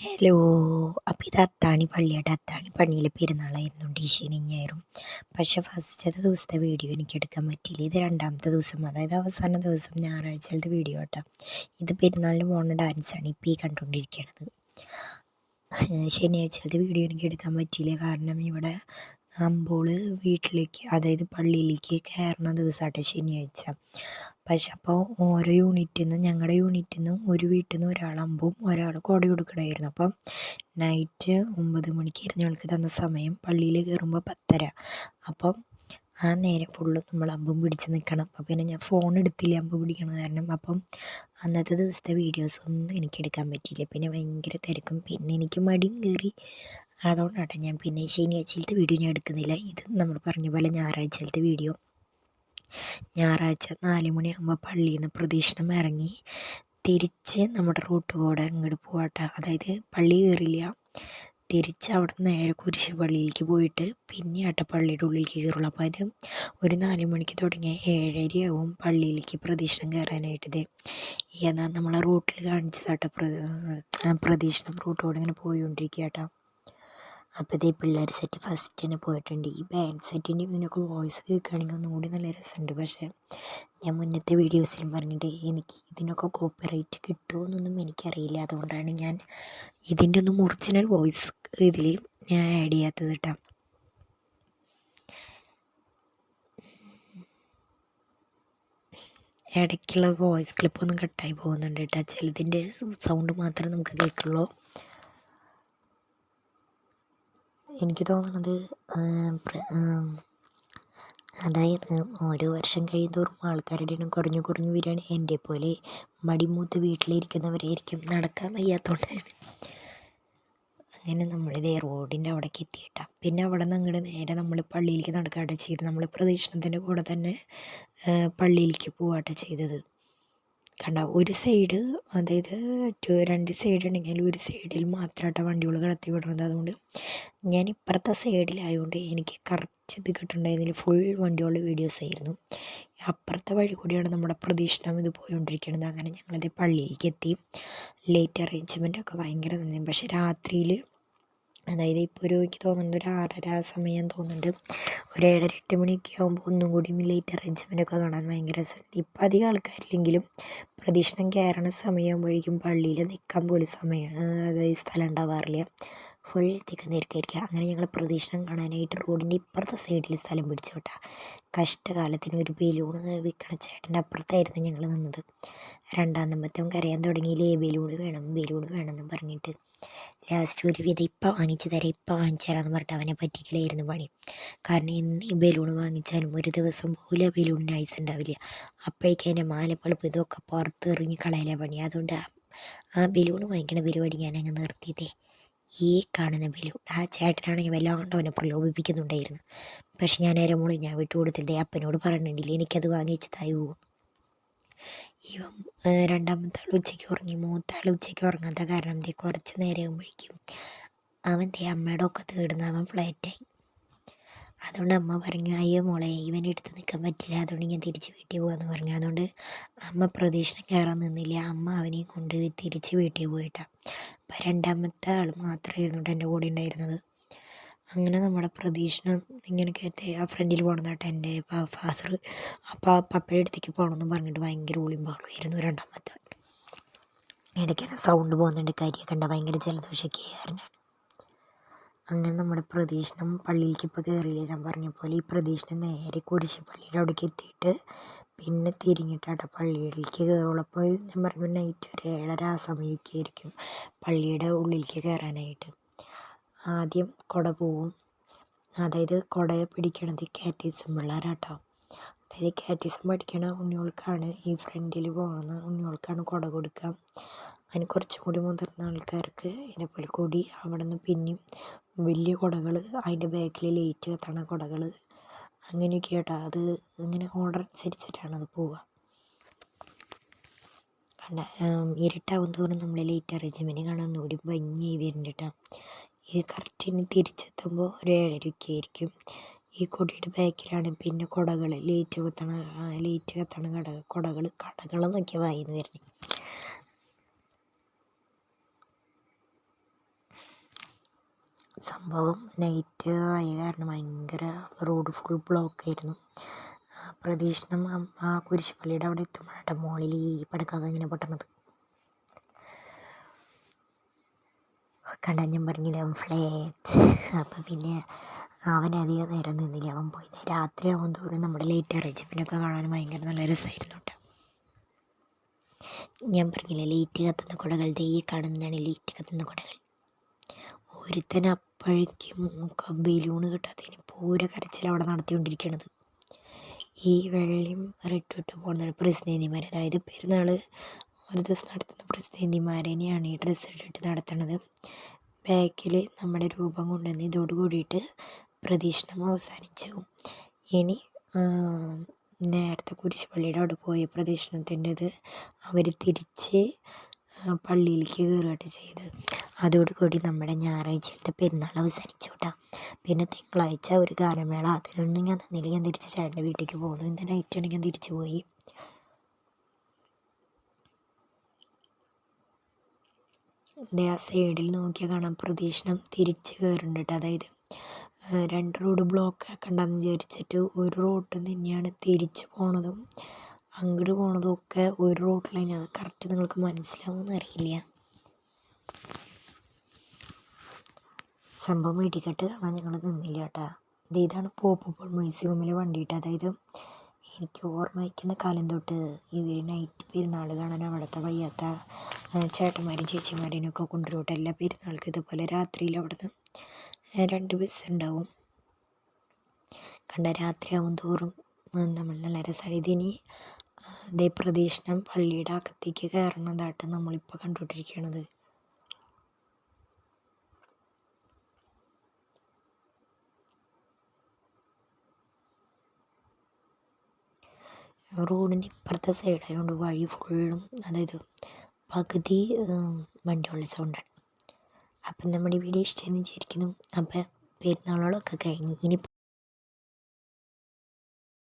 Hello അപ്പോൾ ഇത് അത്താണി പള്ളിയുടെ അത്താണി പള്ളിയിലെ പെരുന്നാളായിരുന്നു. ശനി ഞായറും. പക്ഷെ ഫസ്റ്റത്തെ ദിവസത്തെ വീഡിയോ എനിക്ക് എടുക്കാൻ പറ്റിയില്ല. ഇത് രണ്ടാമത്തെ ദിവസം അതായത് അവസാന ദിവസം ഞായറാഴ്ചത്തെ വീഡിയോ കേട്ടോ ഇത് പെരുന്നാളിന് പോകുന്ന ഡാൻസാണ് ഇപ്പോൾ ഈ കണ്ടുകൊണ്ടിരിക്കുന്നത് ശനിയാഴ്ചത്തെ വീഡിയോ എനിക്ക് എടുക്കാൻ പറ്റിയില്ല. കാരണം ഇവിടെ അമ്പോൾ വീട്ടിലേക്ക് അതായത് പള്ളിയിലേക്ക് കയറുന്ന ദിവസമാട്ടെ ശനിയാഴ്ച. പക്ഷെ അപ്പോൾ ഓരോ യൂണിറ്റിൽ നിന്നും ഞങ്ങളുടെ യൂണിറ്റിൽ നിന്നും ഒരു വീട്ടിൽ നിന്ന് ഒരാൾ അമ്പും ഒരാൾ കോടി കൊടുക്കണമായിരുന്നു അപ്പം നൈറ്റ് ഒമ്പത് മണിക്ക് ഞങ്ങൾക്ക് തന്ന സമയം പള്ളിയിൽ കയറുമ്പോൾ പത്തര. അപ്പം ആ നേരം ഫുള്ള് നമ്മൾ അമ്പും പിടിച്ച് നിൽക്കണം അപ്പം പിന്നെ ഞാൻ ഫോൺ എടുത്തില്ല അമ്പ് പിടിക്കണ കാരണം അപ്പം അന്നത്തെ ദിവസത്തെ വീഡിയോസ് ഒന്നും എനിക്ക് എടുക്കാൻ പറ്റിയില്ല. പിന്നെ ഭയങ്കര തിരക്കും. പിന്നെ എനിക്ക് മടിയും കയറി അതുകൊണ്ടാണ് ഞാൻ പിന്നെ ശനിയാഴ്ചയിലത്തെ വീഡിയോ ഞാൻ എടുക്കുന്നില്ല. ഇത് നമ്മൾ പറഞ്ഞ പോലെ ഞായറാഴ്ചയിലത്തെ വീഡിയോ ഞായറാഴ്ച നാല് മണിയാകുമ്പോൾ പള്ളിയിൽ നിന്ന് പ്രദക്ഷിണം ഇറങ്ങി തിരിച്ച് നമ്മുടെ റൂട്ട് കൂടെ അങ്ങോട്ട് പോകട്ടെ അതായത് പള്ളി കയറില്ല തിരിച്ച് അവിടെ നിന്ന് നേരെ കുരിശ് പള്ളിയിലേക്ക് പോയിട്ട് പിന്നെ ആട്ട പള്ളിയുടെ ഉള്ളിലേക്ക് കയറുള്ളൂ അപ്പോൾ അത് ഒരു നാല് മണിക്ക് തുടങ്ങിയ ഏഴരയാവും പള്ളിയിലേക്ക് പ്രദക്ഷിണം കയറാനായിട്ടത് ഏതാ നമ്മളെ റൂട്ടിൽ കാണിച്ചതാട്ടോ പ്രദക്ഷിണം റൂട്ടോടെ ഇങ്ങനെ പോയിക്കൊണ്ടിരിക്കുക കേട്ടോ അപ്പോൾ ഇതേ പിള്ളേർ സെറ്റ് ഫസ്റ്റ് തന്നെ പോയിട്ടുണ്ട്. ഈ ബാൻഡ് സെറ്റിന്റെ ഇതിനൊക്കെ വോയിസ് കേൾക്കുകയാണെങ്കിൽ ഒന്നുകൂടി നല്ല രസമുണ്ട്. പക്ഷേ ഞാൻ മുന്നത്തെ വീഡിയോസിലും പറഞ്ഞിട്ട് എനിക്ക് ഇതിനൊക്കെ കോപ്പിറൈറ്റ് കിട്ടുമോ എന്നൊന്നും എനിക്കറിയില്ല. അതുകൊണ്ടാണ് ഞാൻ ഇതിന്റെ ഒന്നും ഒറിജിനൽ വോയിസ് ഇതിൽ ഞാൻ ആഡ് ചെയ്യാത്തത് കേട്ടോ ഇടയ്ക്കുള്ള വോയിസ് ക്ലിപ്പൊന്നും കട്ടായി പോകുന്നുണ്ട് കേട്ടോ ചിലതിന്റെ സൗണ്ട് മാത്രമേ നമുക്ക് കേൾക്കുള്ളൂ. എനിക്ക് തോന്നുന്നത് അതായത് ഓരോ വർഷം കഴിയുന്തോറും ആൾക്കാരുടെ എണ്ണം കുറഞ്ഞു കുറഞ്ഞു വരികയാണ്. എന്റെ പോലെ മടിമൂത്ത് വീട്ടിലിരിക്കുന്നവരായിരിക്കും നടക്കാൻ വയ്യാത്തതുകൊണ്ടാണ് അങ്ങനെ നമ്മളിതേ റോഡിന്റെ അവിടേക്ക് എത്തിയിട്ടാണ് പിന്നെ അവിടെ നിന്ന് അങ്ങോട്ട് നേരെ നമ്മൾ പള്ളിയിലേക്ക് നടക്കുകയാണ് ചെയ്തത്. നമ്മൾ പ്രദക്ഷിണത്തിന്റെ കൂടെ തന്നെ പള്ളിയിലേക്ക് പോവുകയാണ് ചെയ്തത്. കണ്ട ഒരു സൈഡ് അതായത് രണ്ട് സൈഡ് ഉണ്ടെങ്കിൽ ഒരു സൈഡിൽ മാത്രമായിട്ടാണ് വണ്ടികൾ കടത്തി വിടുന്നത് അതുകൊണ്ട് ഞാൻ ഇപ്പുറത്തെ സൈഡിലായതുകൊണ്ട് എനിക്ക് കറക്റ്റ് ഇത് കിട്ടുന്നുണ്ടായിരുന്നില്ല ഫുൾ വണ്ടികളുടെ വീഡിയോസ് ആയിരുന്നു. അപ്പുറത്തെ വഴി കൂടിയാണ് നമ്മുടെ പ്രതീക്ഷണം ഇത് പോയിക്കൊണ്ടിരിക്കുന്നത്. അങ്ങനെ ഞങ്ങളത് പള്ളിയിലേക്ക് എത്തി. ലേറ്റ് അറേഞ്ച്മെന്റ് ഒക്കെ ഭയങ്കര നന്ദി. പക്ഷേ രാത്രിയിൽ അതായത് ഇപ്പോൾ ഒരു എനിക്ക് തോന്നുന്നുണ്ട് ഒരു ആറര സമയം തോന്നുന്നുണ്ട്. ഒരു ഏഴര എട്ട് മണിയൊക്കെ ആകുമ്പോൾ ഒന്നും കൂടി ലേറ്റ് അറേഞ്ച്മെന്റ് കാണാൻ ഭയങ്കര രസമുണ്ട് ഇപ്പം അധികം ആൾക്കാരില്ലെങ്കിലും പ്രദക്ഷിണം കയറണ സമയമാകുമ്പോഴേക്കും പള്ളിയിൽ നിൽക്കാൻ പോലും സമയം അതായത് സ്ഥലം ഉണ്ടാവാറില്ല. ഫുൾ തിക്ക് തിരക്കായിരിക്കുക അങ്ങനെ ഞങ്ങൾ പ്രദക്ഷിണം കാണാനായിട്ട് റോഡിന്റെ ഇപ്പുറത്തെ സൈഡിൽ സ്ഥലം പിടിച്ചു വിട്ടാൽ കഷ്ടകാലത്തിന് ഒരു ബലൂൺ വിൽക്കണ ചേട്ടന്റെ അപ്പുറത്തായിരുന്നു ഞങ്ങൾ നിന്നത്. രണ്ടാം നമ്പത്തും കരയാൻ തുടങ്ങിയില്ലേ? ബലൂൺ വേണം ബലൂൺ വേണമെന്ന് പറഞ്ഞിട്ട്. ലാസ്റ്റ് ഒരു വിധ ഇപ്പം വാങ്ങിച്ചു തരാം ഇപ്പം വാങ്ങിച്ചു തരാമെന്ന് പറഞ്ഞിട്ട് അവനെ പറ്റിക്കലായിരുന്നു പണി. കാരണം എന്ന് ഈ ബലൂൺ വാങ്ങിച്ചാലും ഒരു ദിവസം പോലും ബലൂണിന് ഐസ് ഉണ്ടാവില്ല. അപ്പോഴേക്കും അതിന്റെ മാലപ്പളുപ്പ് ഇതൊക്കെ പുറത്ത് എറിഞ്ഞ് കളയല പണി. അതുകൊണ്ട് ആ ബലൂൺ വാങ്ങിക്കണ പരിപാടി ഞാൻ അങ്ങ് നിർത്തിയതേ. ഈ കാണുന്ന ബലു ആ ചേട്ടനാണെങ്കിൽ വല്ലാണ്ട് അവനെ പ്രലോഭിപ്പിക്കുന്നുണ്ടായിരുന്നു. പക്ഷെ ഞാൻ നേരെ മോളി ഞാൻ വിട്ടു വിട്ടുകൊടുത്തില്ലേ അപ്പനോട് പറഞ്ഞിട്ടില്ല എനിക്കത് വാങ്ങിച്ച് തരുമോ ഇവൻ രണ്ടാമത്തെ ആൾ ഉച്ചയ്ക്ക് ഉറങ്ങി മൂത്ത ആൾ ഉച്ചയ്ക്ക് ഉറങ്ങാത്ത കാരണം കുറച്ച് നേരം ആകുമ്പോഴേക്കും അവൻ ദേ അമ്മയുടെ ഒക്കെ തേടുന്ന അവൻ ഫ്ലാറ്റായി അതുകൊണ്ട് അമ്മ പറഞ്ഞു അയ്യോ മോളെ ഇവനെ എടുത്ത് നിൽക്കാൻ പറ്റില്ല. അതുകൊണ്ട് ഞാൻ തിരിച്ച് വീട്ടിൽ പോകാമെന്ന് പറഞ്ഞു. അതുകൊണ്ട് അമ്മ പ്രതീക്ഷണ കയറാൻ നിന്നില്ല. അമ്മ അവനെ കൊണ്ട് തിരിച്ച് വീട്ടിൽ പോയിട്ടാണ് അപ്പം രണ്ടാമത്തെ ആൾ മാത്രമായിരുന്നു എന്റെ കൂടെ ഉണ്ടായിരുന്നത്. അങ്ങനെ നമ്മുടെ പ്രതീക്ഷണം ഇങ്ങനെ കയറ്റി ആ ഫ്രണ്ടിൽ പോകണം കേട്ടോ എന്റെ ഫാസർ അപ്പോൾ ആ പപ്പയുടെ അടുത്തേക്ക് പോകണമെന്ന് പറഞ്ഞിട്ട് ഭയങ്കര ഉളിയും ബഹളമായിരുന്നു രണ്ടാമത്തെ ഇടയ്ക്കാണ് സൗണ്ട് പോകുന്നുണ്ട്. കരിയൊക്കെ കണ്ട ഭയങ്കര ജലദോഷമൊക്കെ ആയിരുന്നു. അങ്ങനെ നമ്മുടെ പ്രദക്ഷിണം പള്ളിയിലേക്ക് ഇപ്പോൾ കയറിയില്ലേ ഞാൻ പറഞ്ഞ പോലെ ഈ പ്രദക്ഷിണം നേരെ കുരിശ് പള്ളിയുടെ അവിടേക്ക് എത്തിയിട്ട് പിന്നെ തിരിഞ്ഞിട്ടാട്ടോ പള്ളിയിലേക്ക് കയറുള്ളൂ അപ്പോൾ ഞാൻ പറഞ്ഞു നൈറ്റ് ഒരു ഏഴര ആ സമയമൊക്കെ ആയിരിക്കും പള്ളിയുടെ ഉള്ളിലേക്ക് കയറാനായിട്ട് ആദ്യം കുട പോവും. അതായത് കുട പിടിക്കണത് കാറ്റീസം പിള്ളേരാട്ടോ അതായത് കാറ്റീസം പഠിക്കണ ഉണ്ണികൾക്കാണ് ഈ ഫ്രണ്ടിൽ പോകുന്ന ഉണ്ണികൾക്കാണ് കുട കൊടുക്കുക. അതിന് കുറച്ചും കൂടി മുതിർന്ന ആൾക്കാർക്ക് ഇതേപോലെ കൊടി അവിടെ നിന്ന് പിന്നെയും വലിയ കുടകൾ അതിന്റെ ബാക്കിൽ ലൈറ്റ് കത്തണ കുടകൾ അങ്ങനെയൊക്കെ കേട്ടോ അത് ഇങ്ങനെ ഓർഡർ അനുസരിച്ചിട്ടാണ് അത് പോവുക. കണ്ട ഇരുട്ടാവും തോറും നമ്മൾ ലൈറ്റ് അറേഞ്ച്മെന്റ് കാണാൻ ഒന്നുകൂടി ഭംഗിയായി വരുന്നുണ്ട് കേട്ടോ ഇത് ഇനി തിരിച്ചെത്തുമ്പോൾ ഒരു ഏഴരയ്ക്ക് ആയിരിക്കും. ഈ കൊടിയുടെ ബാക്കിലാണ് പിന്നെ കുടകൾ ലൈറ്റ് കത്തണ ലൈറ്റ് കത്തണ കട കുടകൾ കടകളെന്നൊക്കെ വായിന്ന് വരുന്നത്. സംഭവം നൈറ്റ് ആയ കാരണം ഭയങ്കര റോഡ് ഫുൾ ബ്ലോക്കായിരുന്നു പ്രതീക്ഷണം ആ കുരിശുപള്ളിയുടെ അവിടെ എത്തുമ്പോഴാണ് മുകളിൽ ഈ പടക്കമൊക്കെ ഇങ്ങനെ പൊട്ടണത്. കണ്ടാൽ ഞാൻ പറഞ്ഞില്ല ഫ്ലാറ്റ് അപ്പം പിന്നെ അവൻ അധികം നേരം നിന്നില്ല. അവൻ പോയി രാത്രി ആവും തോറും നമ്മുടെ ലേറ്റ് അറേഞ്ച്മെന്റൊക്കെ കാണാൻ ഭയങ്കര നല്ല രസമായിരുന്നു കേട്ടോ ഞാൻ പറഞ്ഞില്ല ലൈറ്റ് കത്തുന്ന കുടകൾ ദേ കാണുന്നതാണ് ലേറ്റ് കത്തുന്ന കുടകൾ. ഒരുത്തൻ അപ്പോഴേക്കും ബലൂണ് കിട്ടാത്തതിന് പൂര കരച്ചിൽ അവിടെ നടത്തിക്കൊണ്ടിരിക്കണത്. ഈ വെള്ളിയും റെഡ് ഇട്ട് പോകുന്ന പ്രതിനിധിമാർ അതായത് പെരുന്നാൾ ഒരു ദിവസം നടത്തുന്ന പ്രതിനിധിമാരനെയാണ് ഈ ഡ്രസ്സ് ഇട്ടിട്ട് നടത്തുന്നത് ബാക്കിൽ നമ്മുടെ രൂപം കൊണ്ടുവന്ന് ഇതോട് കൂടിയിട്ട് പ്രദീക്ഷണം അവസാനിച്ചു. ഇനി നേരത്തെ കുരിശുപള്ളിയുടെ അവിടെ പോയ പ്രദക്ഷിണത്തിന്റെത് അവർ തിരിച്ച് പള്ളിയിലേക്ക് കയറുകയാണ് ചെയ്തത്. അതോടുകൂടി നമ്മുടെ ഞായറാഴ്ചയിലത്തെ പെരുന്നാൾ അവസാനിച്ചു കേട്ടോ. പിന്നെ തിങ്കളാഴ്ച ഒരു ഗാനമേള. അതിനൊന്നും ഞാൻ തന്നില്ല. ഞാൻ തിരിച്ച് ചേട്ടന്റെ വീട്ടിലേക്ക് പോകുന്നു. ഇന്ന് നൈറ്റാണ് ഞാൻ തിരിച്ചു പോയി. ആ സൈഡിൽ നോക്കിയാൽ കാണാം പ്രദീക്ഷണം തിരിച്ച് കയറുന്നുണ്ട് അതായത് രണ്ട് റോഡ് ബ്ലോക്ക് ആക്കണ്ടെന്ന് വിചാരിച്ചിട്ട് ഒരു റോഡ് തന്നെയാണ് തിരിച്ച് പോണതും അങ്ങോട്ട് പോണതും ഒക്കെ ഒരു തന്നെയാണ് കറക്റ്റ് നിങ്ങൾക്ക് മനസ്സിലാവുമെന്ന് അറിയില്ല സംഭവം വെടിക്കെട്ട് കാണാൻ ഞങ്ങൾ നിന്നില്ല കേട്ടോ. ഇത് ഇതാണ് പോപ്പുപ്പോൾ മ്യൂസിയമിലെ വണ്ടി കേട്ടോ അതായത് എനിക്ക് ഓർമ്മ വയ്ക്കുന്ന കാലം തൊട്ട് ഇവർ നൈറ്റ് പെരുന്നാൾ കാണാൻ അവിടുത്തെ വയ്യാത്ത ചേട്ടന്മാരും ചേച്ചിമാരെയും ഒക്കെ കൊണ്ടുവരും എല്ലാ പെരുന്നാൾക്കും ഇതുപോലെ രാത്രിയിൽ അവിടുന്ന് രണ്ട് ബസ് ഉണ്ടാവും. കണ്ട രാത്രിയാവും തോറും നമ്മൾ നല്ല രസമാണ്. ഇതിനി ഇതേ പ്രദക്ഷിണം പള്ളിയുടെ അകത്തേക്ക് കയറണതായിട്ട് നമ്മളിപ്പോൾ കണ്ടുകൊണ്ടിരിക്കുകയാണത് റോഡിന്റെ ഇപ്പുറത്തെ സൈഡായതുകൊണ്ട് വഴി ഫുള്ളും അതായത് പകുതി വണ്ടികളുടെ സൗണ്ടാണ് അപ്പം നമ്മുടെ വീഡിയോ ഇഷ്ടമെന്ന് വിചാരിക്കുന്നു. അപ്പം പെരുന്നാളുകളൊക്കെ കഴിഞ്ഞ് ഇനി